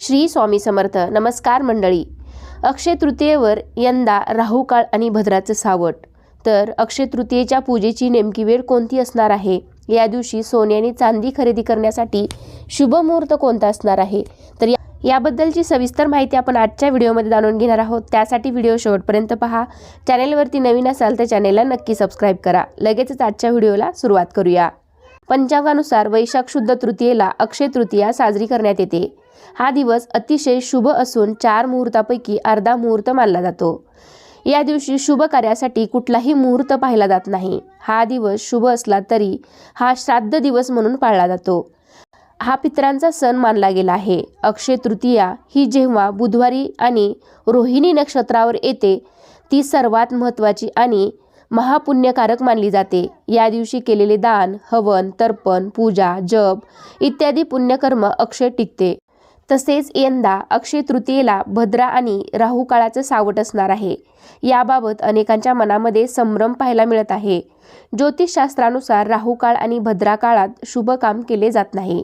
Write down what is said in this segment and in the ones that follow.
श्री स्वामी समर्थ. नमस्कार मंडळी. अक्षय तृतीयेवर यंदा राहुकाळ आणि भद्राचं सावट. तर अक्षय तृतीयेच्या पूजेची नेमकी वेळ कोणती असणार आहे? या दिवशी सोने आणि चांदी खरेदी करण्यासाठी शुभ मुहूर्त कोणता असणार आहे? तर या याबद्दलची सविस्तर माहिती आपण आजच्या व्हिडिओमध्ये जाणून घेणार आहोत. त्यासाठी व्हिडिओ शेवटपर्यंत पहा. चॅनेलवरती नवीन असाल तर चॅनेलला नक्की सबस्क्राईब करा. लगेचच आजच्या व्हिडिओला सुरुवात करूया. पंचांगानुसार वैशाख शुद्ध तृतीयेला अक्षय तृतीया साजरी करण्यात येते. हा दिवस अतिशय शुभ असून चार मुहूर्तापैकी अर्धा मुहूर्त मानला जातो. या दिवशी शुभ कार्यासाठी कुठलाही मुहूर्त पाहिला जात नाही. हा दिवस शुभ असला तरी हा श्राद्ध दिवस म्हणून पाळला जातो. हा पितरांचा सण मानला गेला आहे. अक्षय तृतीया ही जेव्हा बुधवारी आणि रोहिणी नक्षत्रावर येते ती सर्वात महत्त्वाची आणि महापुण्यकारक मानली जाते. या दिवशी केलेले दान हवन तर्पण पूजा जप इत्यादी पुण्यकर्म अक्षय टिकते. तसेच यंदा अक्षय तृतीयेला भद्रा आणि राहू काळाचं सावट असणार आहे. याबाबत अनेकांच्या मनामध्ये संभ्रम पाहायला मिळत आहे. ज्योतिषशास्त्रानुसार राहू काळ आणि भद्रा काळात शुभ काम केले जात नाही.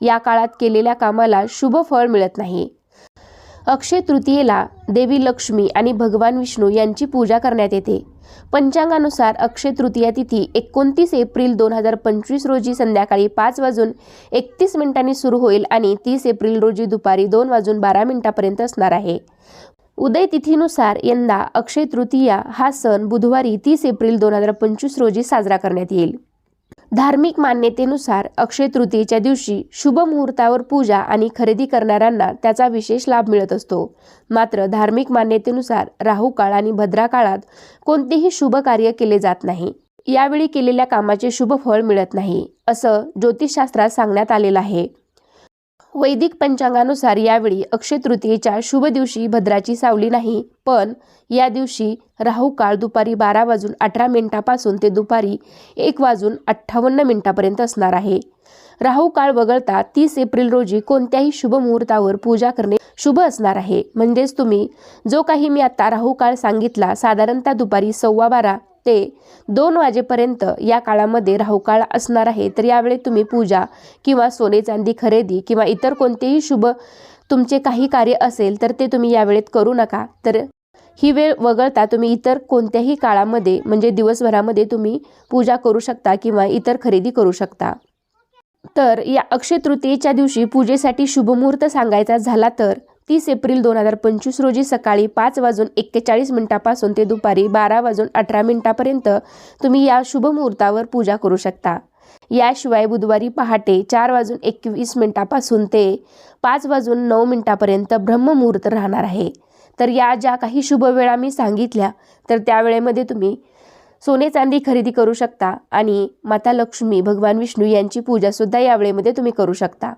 या काळात केलेल्या कामाला शुभ फळ मिळत नाही. अक्षय तृतीयेला देवी लक्ष्मी आणि भगवान विष्णू यांची पूजा करण्यात येते. पंचांगानुसार अक्षय तृतीया तिथी एकोणतीस एप्रिल दोन हजार पंचवीस रोजी संध्याकाळी पाच वाजून एकतीस मिनिटांनी सुरू होईल आणि तीस एप्रिल रोजी दुपारी दोन वाजून बारा मिनिटापर्यंत असणार आहे. उदय तिथीनुसार यंदा अक्षय तृतीया हा सण बुधवारी तीस एप्रिल दोन हजार पंचवीस रोजी साजरा करण्यात येईल. धार्मिक मान्यतेनुसार अक्षय तृतीयेच्या दिवशी शुभ मुहूर्तावर पूजा आणि खरेदी करणाऱ्यांना त्याचा विशेष लाभ मिळत असतो. मात्र धार्मिक मान्यतेनुसार राहू काळ आणि भद्रा काळात कोणतेही शुभ कार्य केले जात नाही. यावेळी केलेल्या कामाचे शुभ फळ मिळत नाही असं ज्योतिषशास्त्रात सांगण्यात आलेलं आहे. वैदिक पंचांगानुसार यावेळी अक्षय तृतीयेच्या शुभ दिवशी भद्राची सावली नाही पण या दिवशी राहू काळ दुपारी बारा वाजून अठरा मिनिटापासून ते दुपारी एक वाजून अठ्ठावन्न मिनिटापर्यंत असणार आहे. राहू काळ वगळता तीस एप्रिल रोजी कोणत्याही शुभ मुहूर्तावर पूजा करणे शुभ असणार आहे. म्हणजेच तुम्ही जो काही मी आता राहू काळ सांगितला साधारणतः दुपारी सव्वा बारा ते दोन वाजेपर्यंत या काळामध्ये राहुकाळ असणार आहे. तर यावेळी तुम्ही पूजा किंवा सोने चांदी खरेदी किंवा इतर कोणतेही शुभ तुमचे काही कार्य असेल तर ते तुम्ही यावेळेत करू नका. तर ही वेळ वगळता तुम्ही इतर कोणत्याही काळामध्ये म्हणजे दिवसभरामध्ये तुम्ही पूजा करू शकता किंवा इतर खरेदी करू शकता. तर या अक्षय तृतीयेच्या दिवशी पूजेसाठी शुभमुहूर्त सांगायचा झाला तर तीस एप्रिल दोन हजार पंचवीस रोजी सकाळी पाच वाजून एक्केचाळीस मिनिटापासून ते दुपारी बारा वाजून अठरा मिनिटापर्यंत तुम्ही या शुभ मुहूर्तावर पूजा करू शकता. याशिवाय बुधवारी पहाटे चार वाजून एकवीस मिनिटापासून ते पाच वाजून नऊ मिनिटापर्यंत ब्रह्ममुहूर्त राहणार आहे. तर या ज्या काही शुभ वेळा मी सांगितल्या तर त्या वेळेमध्ये तुम्ही सोने चांदी खरेदी करू शकता आणि माता लक्ष्मी भगवान विष्णू यांची पूजासुद्धा या वेळेमध्ये तुम्ही करू शकता.